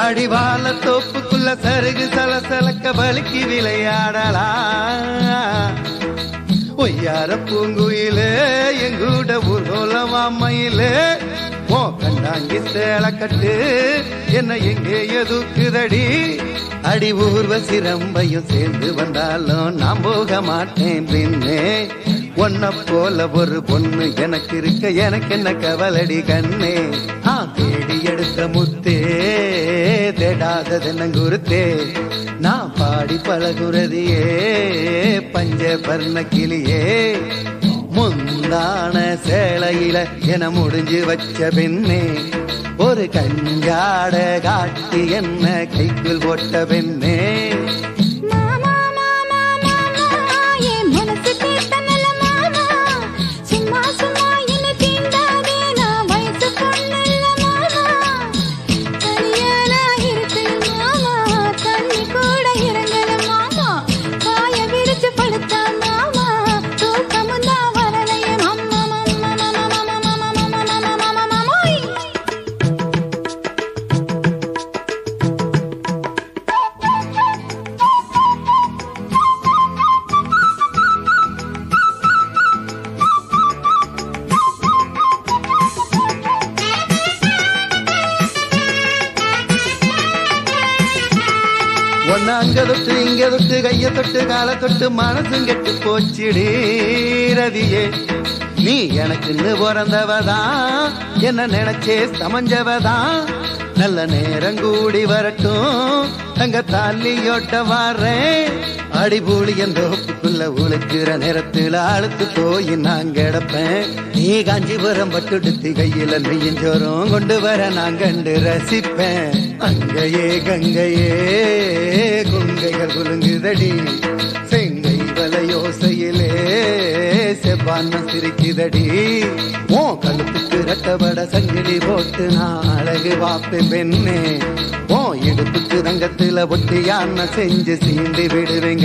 அடிவால தோப்புக்குள்ள சருகு சலசலக்க வலிக்கு விளையாடலா. ஒய்யார பூங்குயிலே எங்கூட உருளமாமையிலே ஓ கண்டாங்கி சேலை கட்டு என்ன எங்கே எதுக்குதடி. அடி ஊர்வ சிரம்பையும் சேர்ந்து வந்தாலும் நான் போக மாட்டேன் பின்னே உன்ன போல ஒரு பொண்ணு எனக்கு இருக்க. எனக்கு என்ன கவலடி கண்ணே? ஆ தேடி எடுத்த முத்தே தேடாதது குருத்தே. நான் பாடி பழகுறதியே பஞ்ச பர்ண கிளியே. முந்தான சேலையில என முடிஞ்சு வச்ச பெண்ணே. ஒரு கஞ்சாட காட்டி என்ன கைக்குள் போட்ட பெண்ணே. ஒன்னு அங்க தொட்டு இங்க தொட்டு கைய தொட்டு கால தொட்டு மனசும் கெட்டு போச்சிடி ரதியே நீ எனக்குன்னு பிறந்தவதான் என்ன நினைச்சே சமஞ்சவதான். நல்ல நேரம் கூடி வரட்டும் தங்க தாலியோட்ட வாரேன். அடிபூலி என்ற ஒப்புக்குள்ள உழைக்கிற நேரத்தில் அழுத்து போய் நான் கிடப்பேன். நீ காஞ்சிபுரம் பட்டுடுத்தி கையில நெய்யஞ்சோரம் கொண்டு வர நான் கண்டு ரசிப்பேன். அங்கையே கங்கையே. சிரிக்குதடி ஓ கழுத்துக்கு ரட்டபட சங்கிலி போட்டு நான் அழகு வாப்பு பெண்ணே. ஓ இடுப்புக்கு தங்கத்துல ஒட்டியான செஞ்சு சீண்டி விடுவேன்